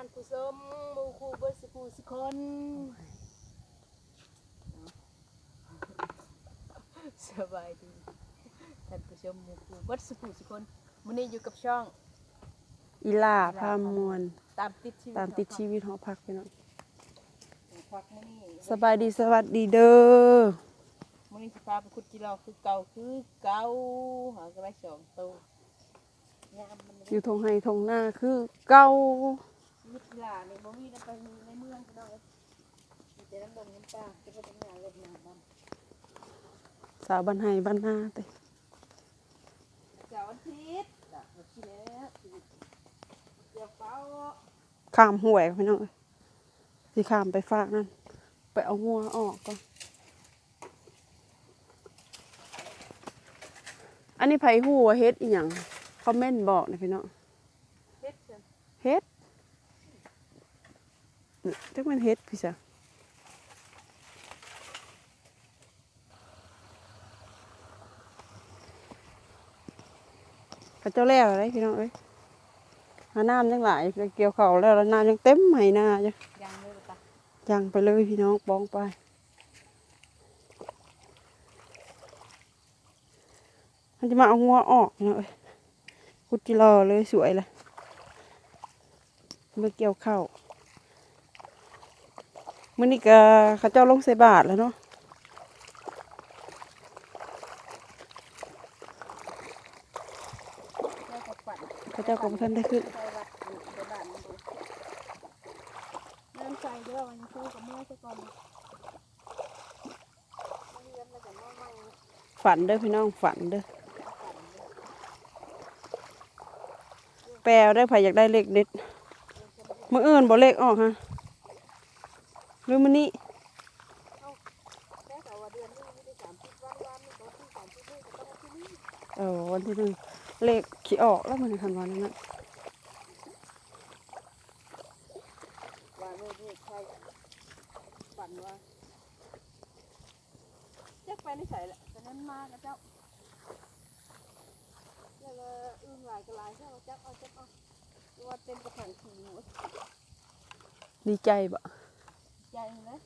านผู้ชมหมู่ครูเบิดสิผู้สิคนสบายดีท่านผู้ชมหมู่ครูเบิดสิผู้สิคนมื้อนี้อยู่กับช่องอีลาพามมวลตามติดชีวิตตามติดชีวิตหอพักพี่น้องของควักมื้อนี้สบายดีสวัสดีเด้อมื้อนี้สิพาไปขุดจิรอคือเก่าคือเก่าหาก็ได้สองตัวยามมันอยู่ทงไฮทงหน้าคือเก่า ชีวิตกีฬาเนี่ยบ่มีนำไปในเมืองพี่น้องเอ้ยมีแต่น้ำดงน้ำตาจะไปทำงานเล่นน้ำมันสาวบันไฮบ้านหน้าเต้เสาร์อาทิตย์น่ะเอาที่แล้วชีวิตเดี๋ยวเฝ้าข้ามห่วยพี่น้องเอ้ยสิข้ามไปฝากนั่นไปเอางัวออกก่อนอันนี้ไผฮู้ว่าเฮ็ดอีหยังคอมเมนต์บอกนะพี่น้อง เฮ็ดเชิญ เฮ็ดนี่ จักมันเฮ็ดพี่จ้ะพระเจ้าแล้วอะไรพี่น้องเอ้ยหาน้ำยังหลายเกี่ยวเขาวแล้วแล้วน้ำยังเต็มไหหน้าจ้ะยังเลยปะยังไปเลยพี่น้องปองไปมันจะมาเอางัวออกพี่น้องเอ้ยกุดจิรอเลยสวยเลยเมื่อเกี่ยวข้าว มื่อนี้ก็เข้าเจ้าลงใส่บาทแล้วเนาะเข้าเจ้าก็บ่ทันได้ขึ้นไปวัดอยู่ไปบ้านมันดูน้ำใจเด้อวันนี้คู่กับเมื่อสักก่อนฝันเด้อพี่น้องฝันเด้อแปลได้อไผอยากได้เลขเด็ดมื่ออื่นบ่เลขออกฮะ รือมื้อนี้แม่แต่ว่าเดือนนี้ไม่ได้สามสิบวันวันนี้ก็ที่สามสิบนี่ก็ต้องที่นี่เออวันที่หนึ่งเลขขี่ออกแล้วมันทันวันนั้นนะว่าเมื่อนี้ใครฝันว่าเจ๊กไปไม่ใส่แหละแต่นั้นมากับเจ้าแล้วก็อึ้งหลายก็หลายใช่ไหมเจ้าเอาเจ้าเอาว่าเต็มกระถางขี่หนูดีใจบ่ ใจนะ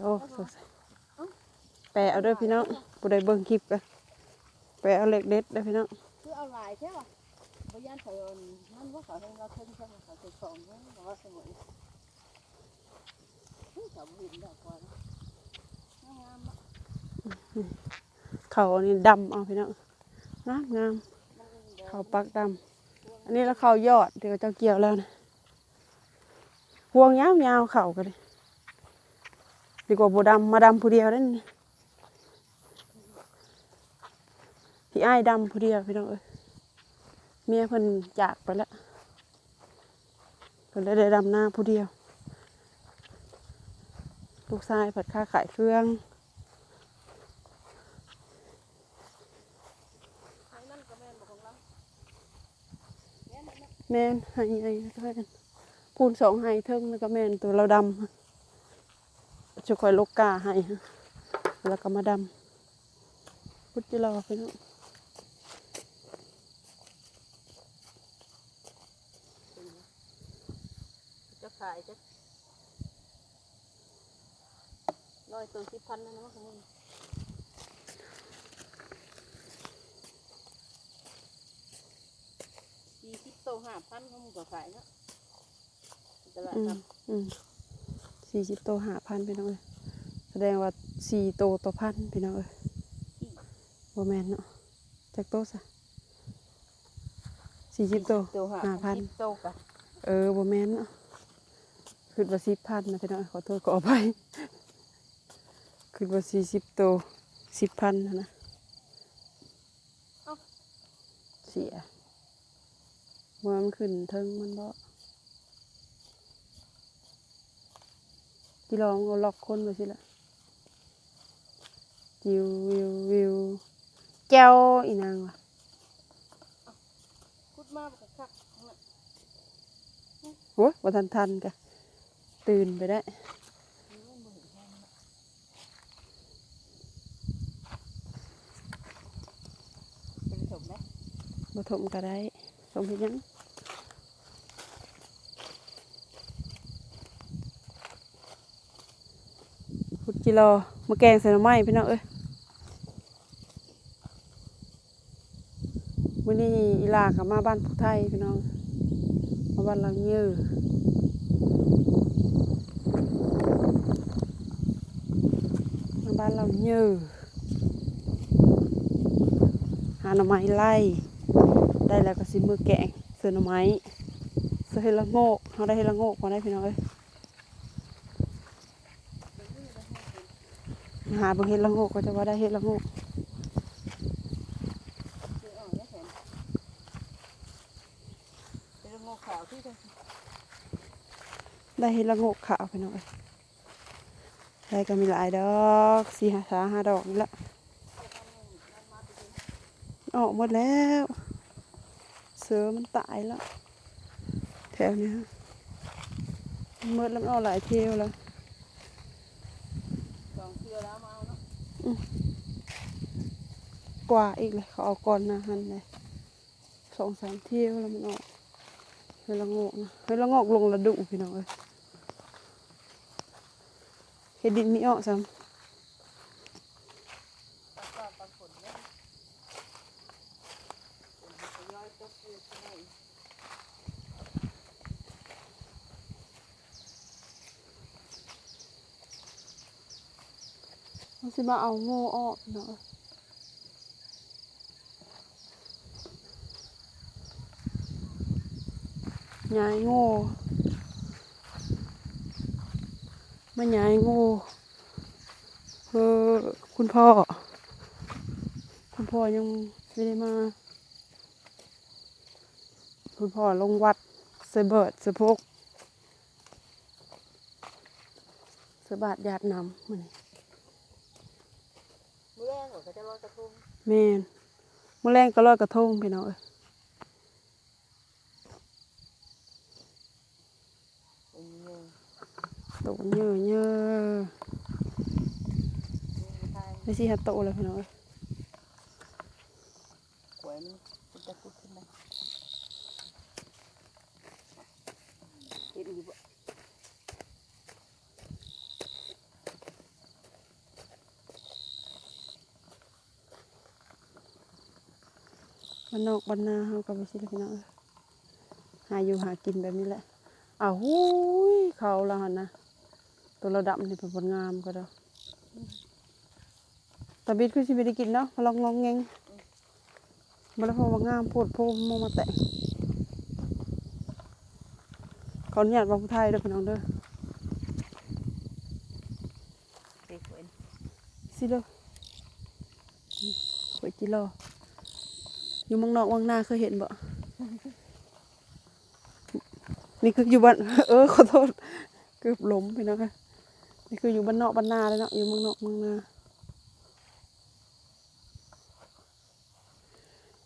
โอ้สดใสแปลเอาเด้อพี่น้องผู้ใดเบิ่งคลิปกันแปลเอาเลขเด็ดเด้อพี่น้องคือเอาหลายใช่ป่ะพยานเขาเอิ้นนั่นว่าเขาให้เราเพิ่มใช่ไหมเขาจะสองเนี่ยบอกว่าสมุนเขาบินดอกก่อนงามอะเขาอันนี้ดำเอาพี่น้องงามงามมันเดี๋ยวเขาปักดำอันนี้แล้วเขายอดเดี๋ยวเจ้าเกี่ยวแล้วนะพวงยาวยาวๆเขากันเลย ดีกว่าบัดำมาดำผู้เดียวนั่นพี่ไอ้ดำผู้เดียวพี่น้องเอ้ยเมียเพิ่นจากไปแล้วเพิ่นเลยได้ดำหน้าผู้เดียว ลูกชายผัดค้าขายเครื่องไอ้นั่นก็แม่นบอกของเราแม่นนั่นแม่นให้ไอ้ท่านั้นพูนสองให้เทิงแล้วก็แมนตัวเราดำ จะคอยลกกาให้แล้วก็มาดำพุทธิรอไปเนาะจะขายจะร้อยตัวสิบพันนะเนาะของมึงสี่สิบตัวห้าพันของมึงก็ขายเนาะตลาดอืมนัดอืม สี่สิบโตหาพันพี่น้องเอ้ยแสดงว่าสี่โตต่อพันพี่น้องเอ้ยบ่แม่นเนาะจากโตซะสี่สิบโตตัวห้าห้าพันสิบตัวกะเออบ่แม่นเนาะคือว่าสิบพันนะพี่น้องขอโทษขออภัยคือว่าสี่สิบโตสิบพันนะนะเสียว่ามันขึ้นเทิงมันบ่ ที่ลองเอาล็อกคนไปสิละจิววิววิวแก้วอีนางว่ะพูดมากกับคักนั่นโอ้ยว่าทันทันกะตื่นไปได้เป็นสมไหมบ่ถมก็ได้สมเพียง กิโลมาแกงใส่หน่อไม้พี่น้องเอ้ยมื้อนี้อีลากับมาบ้านผู้ไทยพี่น้องมาบ้านลังยือมาบ้านเรายือหาหน่อไม้ไล่ได้แล้วก็สิมือแกงเสือหน่อไม้เสือเฮดละโงกเขาได้เฮดละโงกพอได้พี่น้องเอ้ย หาบิ่งเห็ดละโงกก็จะว่าได้เห็ดละงกได้เห็ดละงกขาวไปหน่อยได้ก็มีหลายดอกสี่หาสาห้าดอกนี่ละออกหมดแล้ว เสือมันตายแล้ว แถวนี้ฮะมันหมดแล้วมันออกหลายเที่ยวแล้ว สองเทือแล้วมาเอาเนาะ กว่าอีกเลยเขาเอาก่อนหนะฮันเลยสองสามเที่ยวแล้วมันออกเห็ดละโงกนะเห็ดละโงกลงระดุพี่น้องเอ้ยเห็ดดินมีออกซ้ำปลาปลาปลาฝนเนี่ยฝนจะย้อยตกอยู่ที่ไหนมันสิมาเอาโง่ออกเนาะ ย้ายโง่มาย้ายโง่เออคุณพ่อ คุณพ่อยังไม่ได้มา คุณพ่อลงวัดเสเบิดเสพกเสบาทญาตินำมันเมื่อแรกเขาจะลอยกระทงแม่นมื้อแรงก็ลอยกระทงพี่น้องเอ้ย อืม โตเยอะเยอะไม่ใช่ฮัตโตแล้วพี่น้องเอ้ยหวยมันนตะกุดขึ้นมาเห็นอยู่บ่บ้านนอกบ้านนาเฮาก็ไม่ใช่พี่น้องหาอยู่หากินแบบนี้แหละอ้าวหูยเขาละหันนะ ตัวระดับนี่เป็นผลงามก็ดอตะบิดคือสิไม่ได้กินเนาะมาลองงองแงงมาแล้วพอมางามโพดโพมมมาแตะเขาเนี่ยบางผู้ไทยเด้อพี่น้องเด้อสิเลยหวยจิโลอยู่มังนอกเมังนาเคยเห็นบ่นี่คืออยู่บ้านเออขอโทษเกือบล้มไปเนาะค่ะ นี่คืออยู่บ้านนอกบ้านนาเลยเนาะอยู่เมืองนอกเมืองนา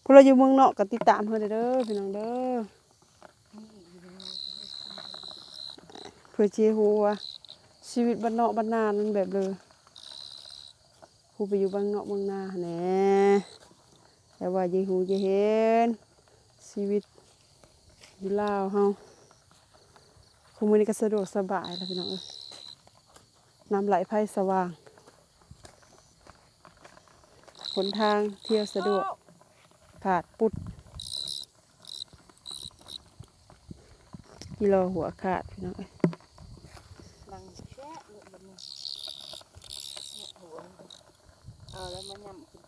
พวกเราอยู่เมืองนอกก็ติดตามเพื่อนเด้อพี่น้องเด้อเพื่อเชียร์หัวชีวิตบ้านนอกบ้านนามันแบบเลยผู้ไปอยู่บ้านนอกเมืองนาแน่แต่ว่าเยหูเยเห็นชีวิตอยู่ลาวเฮาคุมือนี้ก็สะดวกสบายแล้วพี่น้องเอ้ย น้ำไหลไพ่สว่าง หนทางเที่ยวสะดวกผาดปุด กิโลหัวขาดพี่น้องเอ้ยนังแช่เนี่ยมันเนี่ยหัวเอาแล้วมันยำขึ้น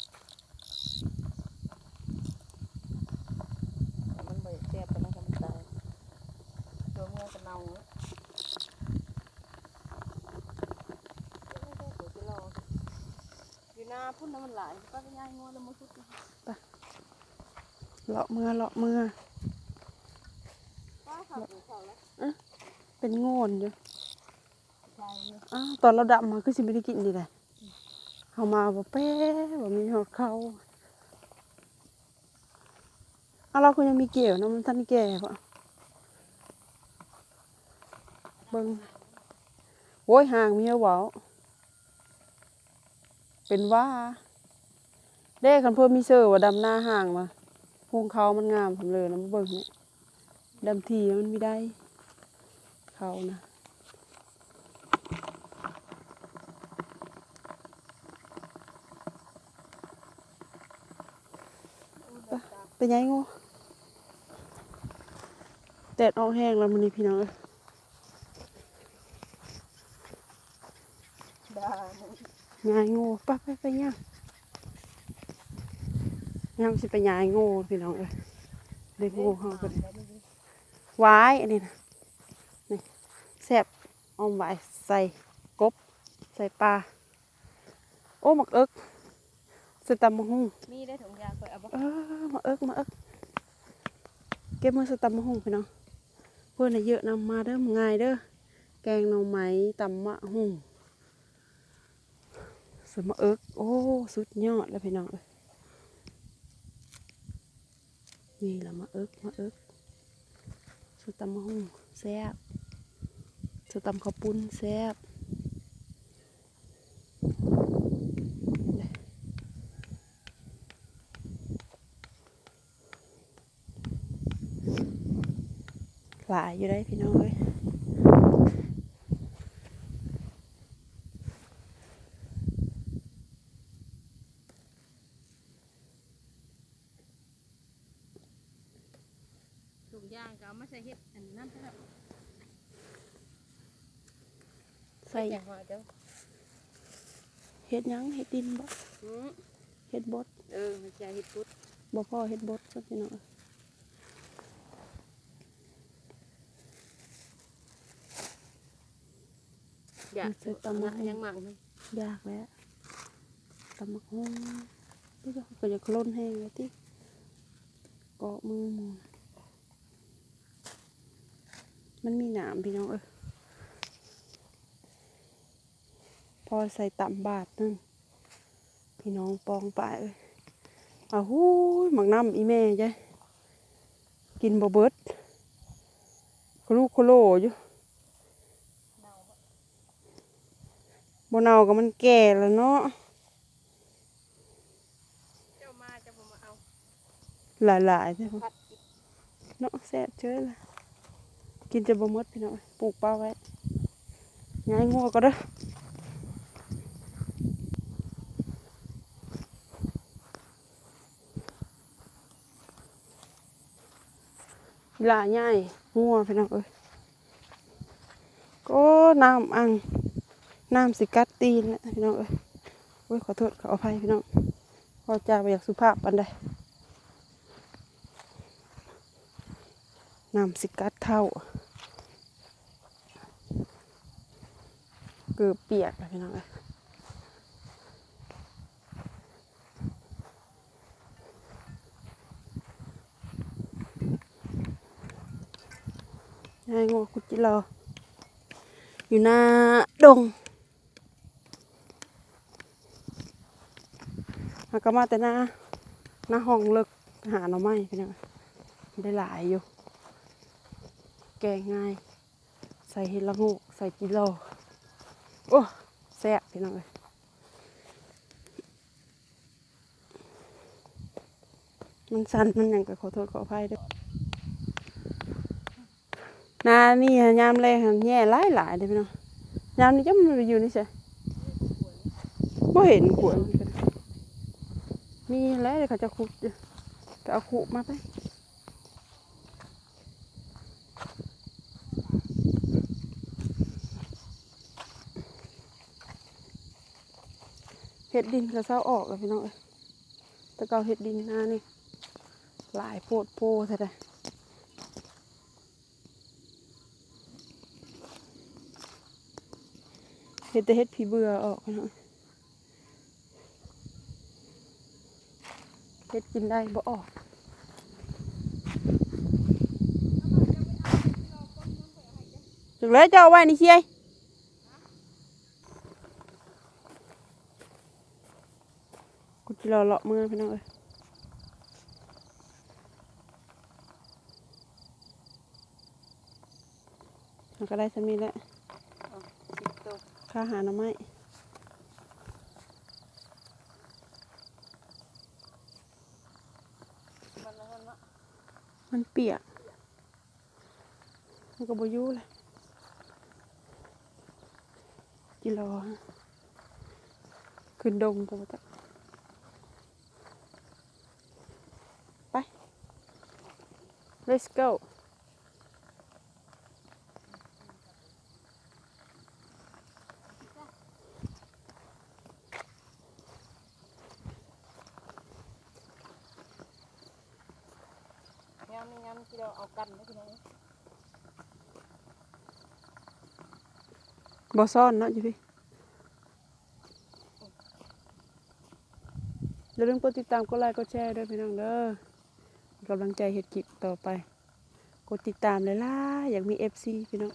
มันบ่อแซ่บปานนั้นก็มันตายตัวเมื่อจะเน่าเนอะอยู่นา พุ่นน้ำมันไหลป้าก็ย่ายงัวแล้วมาสุดเลยเลาะเมื่อเลาะเมื่อป้าขับหรือเขาแล้วอะเป็นโง่นอยู่อ้าวตอนเราดำมาคือสิไม่ได้กินดีเลยเอามาบ่แป้บ่มีหอดเขาเอาเราคุณยังมีเกี่ยวนะมันท่านแก่ปะเบิ่งโอ้ยห่างมีเอาเว้า เป็นว่าได้คันเพิ่มมีเซอร์ว่าดำหน้าห่างมาพวงเขามันงามผมเลยนะเบิ่งเนี่ยดำทีมันไม่ได้เขานะไปไงงูแดดออกแห้งแล้วมันนี่พี่น้องเอ้ย ยายโง่ไปไปไปย่างย่างสิไปยายโง่พี่น้องเอ้ยเด็กโง่เขาก็แล้วมึงหวายอันนี้นะนี่แซ่บเออมหวายใส่กบ ใส่ปลา โอ้หมักเอิกใส่ตำมะฮุ่งมีได้ถุงยางคอยเอาบ่เออมาเอิกมาเอิกเก็บมือสตัมมะฮุ่งพี่น้องเพื่อนน่ะเยอะนำมาเด้อมง่ายเด้อแกงหน่อไม้ตำมะฮุ่ง สมเอิกโอ้ สุดยอดแล้วพี่น้องเอ้ยนี่ละมะเอิกมะเอิกสตำมะฮุ่งแซ่บสตำข้าวปุ้นแซ่บหลายอยู่ได้พี่น้องเอ้ย ถุงยางก็ เอามาใส่เฮ็ดอันนั้นแล้วใส่แกงหอยเด้อเฮ็ดหยังเฮ็ดดินบ่อืมเฮ็ดบดเออมันจะเฮ็ดปุ๊ดบ่พอเฮ็ดบดซะพี่น้องเอ้ยอยากยังมั่งนะยากแล้วตำมะฮุ่งนี่ก็ก็จะโคลนแห้งเลยติเกาะมือหมู มันมีหนามพี่น้องเอ้ยพอใส่ตำบาทนึงพี่น้องปองไปเอ้ยอ้าวหูยหมักน้ำอีแม่จ้ะกินบ่เบิดโคลูกโคโลอยู่บ่เน่าก็มันแก่แล้วเนาะเจ้ามาเจ้าบ่มาเอาหลายๆใช่ไหมพัดกินเนาะแซ่บเจ้ยละ กินจะบ่มดพี่น้องปลูกเป้าไว้ย้ายงัวก็เด้อลายใหญ่งัวพี่น้องเอ้ยก็น้ำอังน้ำสิกัดตีนนะพี่น้องเอ้ยโอ้ยขอโทษขออภัยพี่น้องพอจ้าไปอยากสุภาพปันใดน้ำสิกัดเท่า กือเปียกพี่น้องเอ้ยยายงอกุจิรออยู่หน้าดงหาก็มาแต่หน้าหน้าห้องเลิกหาหน่อไม้พี่น้องได้หลายอยู่ แกงง่าย ใส่เห็ดละโงูใส่กิโล โอ้แซ่บพี่น้องเอ้ยมันสั่นมันยังก็ขอโทษขออภัยด้วยนานี่ยามแรงแย่หลายหลายเลยพี่น้องยามนี้จะมันไปอยู่นี่ใช่บ่เห็นขวดมันก็ได้มีแล้วเดี๋ยวเขาจะขุดอยู่ก็เอาขุมาไป เห็ดดินก็เศร้าออกแล้วพี่น้องเอ้ยต่เกาเห็ดดินหน้านี่หลายโพดโพแท้ๆเห็ดแต่เห็ดผีเบื่อออกพี่น้องเห็ดกินได้บ่ออกถึงแล้วจะเอาไว้นี่เชีย กูจะ รอเลาะมือพี่น้องเอ้ยก็ได้สมีแล้วเอาสิบตัวค่าหาหน่อไม้มันเนาะมันเปียก มันก็บอยู่เลยจิรอฮะขึ้นดงก็บ่จักไป let's go งามนี่งามที่เราเอากันนะพี่น้อง บ่ซ่อนเนาะอยู่พี่อย่าลืมกดติดตามกดไลค์กดแชร์ด้วยพี่น้องเด้อ กำลังใจเฮ็ดคลิปต่อไป กดติดตามเลยล่ะ อยากมี FC พี่น้อง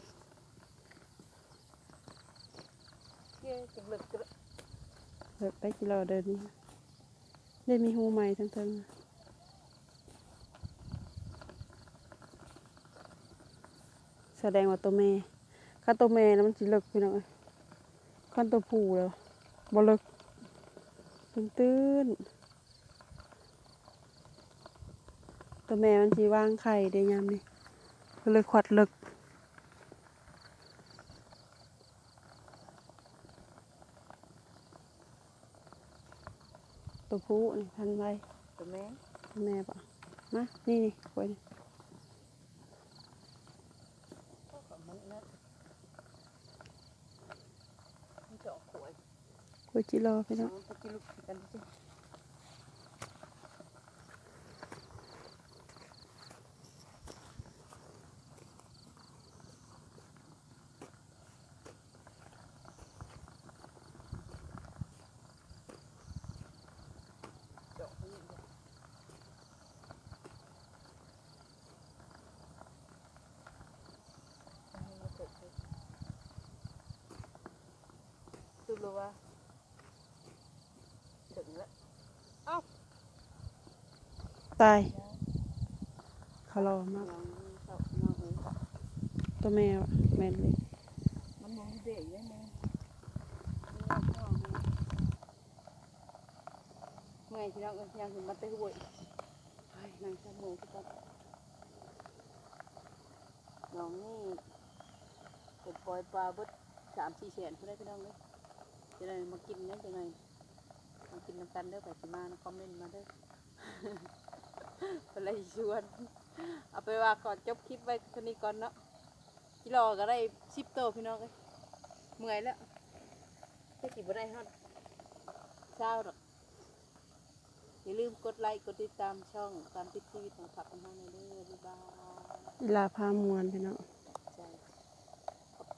เกี่ยจะเลิกกระเลิกไปกิโลเดินนี้ได้มีหูใหม่ทั้งทั้งแสดงว่าตัวแม่ข้าตัวแม่แล้วมันสิเลิกพี่น้องเอ้ยขั้นตัวผู้แล้วบ่เลิกตื่นตื้นๆตัว แม่มันสิวางไข่ได้ยามนี้ก็เลยขวัดเลิกตัวผู้นี่พันไว้ตัวแม่แม่ปะมานี่นี่กล้วยนี่ก็ของมันนะมันจะออกขวดกล้วยจิโร่พี่น้องมันจะกินลูกกันสิเจาะนี่เลยอันนี้มาเกิดขึ้น สุดเลยว่า ถึงแล้วตายเขารอมากน้องเขาน้องเอ๋ยตัวแม่วะแม่นเลยมันมองเด็กได้ไหมเมื่อยที่น้องเอ้ยยังถึงมาเตะหวยไอ้นางชาเมื่อยที่ก็น้องนี่ผมปล่อยปลาเบิดสามสี่แสนเพื่อได้พี่น้องเลย จะได้มากินเนี่ยจะไงมากินน้ำกันเด้อไปสิมานะคอมเมนต์มาเด้อเป็นไรชวน เอาไปว่าก่อนจบคลิปไว้คนนี้ก่อนเนาะกิโลก็ได้สิบโตวพี่น้องเอ้ยเมื่อยแล้วจะกี่บ่ได้ฮอดเช้าหรอกอย่าลืมกดไลค์กดติดตามช่องตามติดชีวิตของผักกันห้องในอยเด้อบ๊ายบายอีลาพามวนพี่น้อง